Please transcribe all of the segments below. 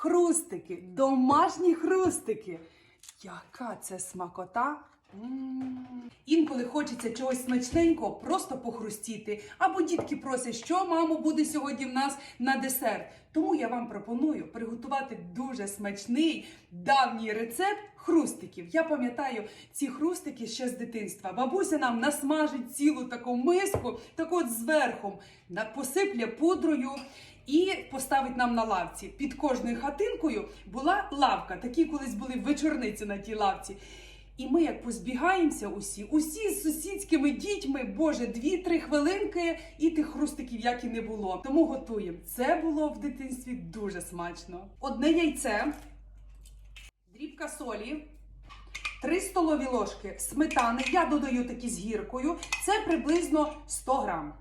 хрустики, домашні хрустики. Яка це смакота! Інколи хочеться чогось смачненького, просто похрустіти. Або дітки просять, що мамо буде сьогодні в нас на десерт. Тому я вам пропоную приготувати дуже смачний давній рецепт хрустиків. Я пам'ятаю ці хрустики ще з дитинства. Бабуся нам насмажить цілу таку миску, так от зверху, посиплє пудрою і поставить нам на лавці. Під кожною хатинкою була лавка. Такі колись були вечорниці на тій лавці. І ми як позбігаємося усі, усі з сусідськими дітьми, боже, дві-три хвилинки, і тих хрустиків як і не було. Тому готуємо. Це було в дитинстві дуже смачно. Одне яйце, дрібка солі, 3 столові ложки сметани. Я додаю такі з гіркою. Це приблизно 100 грам.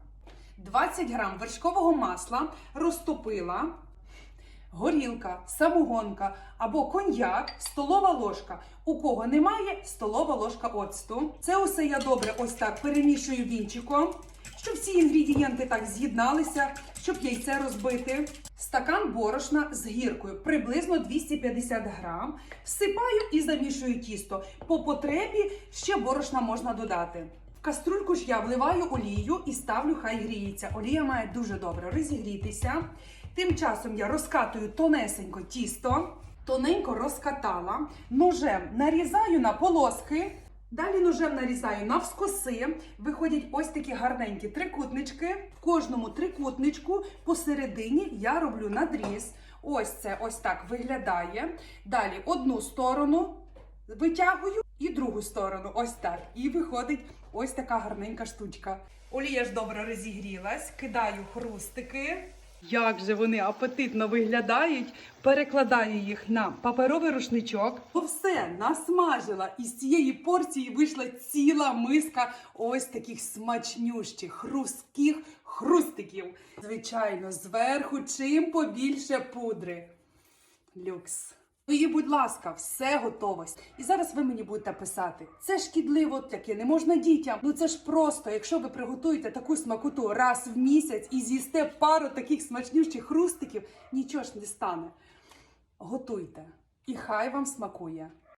20 грам вершкового масла розтопила. Горілка, самогонка або коньяк, столова ложка. У кого немає, столова ложка оцту. Це усе я добре ось так перемішую вінчиком, щоб всі інгредієнти так з'єдналися, щоб яйце розбити. Стакан борошна з гіркою, приблизно 250 грам. Всипаю і замішую тісто. По потребі ще борошна можна додати. В каструльку ж я вливаю олію і ставлю, хай гріється. Олія має дуже добре розігрітися. Тим часом я розкатую тонесенько тісто, тоненько розкатала, ножем нарізаю на полоски. Далі ножем нарізаю навскоси. Виходять ось такі гарненькі трикутнички. В кожному трикутничку посередині я роблю надріз. Ось це ось так виглядає. Далі одну сторону витягую і другу сторону. Ось так. І виходить ось така гарненька штучка. Олія ж добре розігрілась, кидаю хрустики. Як же вони апетитно виглядають, перекладаю їх на паперовий рушничок. То все насмажила. І з цієї порції вийшла ціла миска ось таких смачнющих, хрустких хрустиків. Звичайно, зверху чим побільше пудри. Люкс. І, будь ласка, все готово. І зараз ви мені будете писати. Це шкідливо, таке не можна дітям. Ну це ж просто, якщо ви приготуєте таку смакоту раз в місяць і з'їсте пару таких смачнющих хрустиків, нічого ж не стане. Готуйте. І хай вам смакує.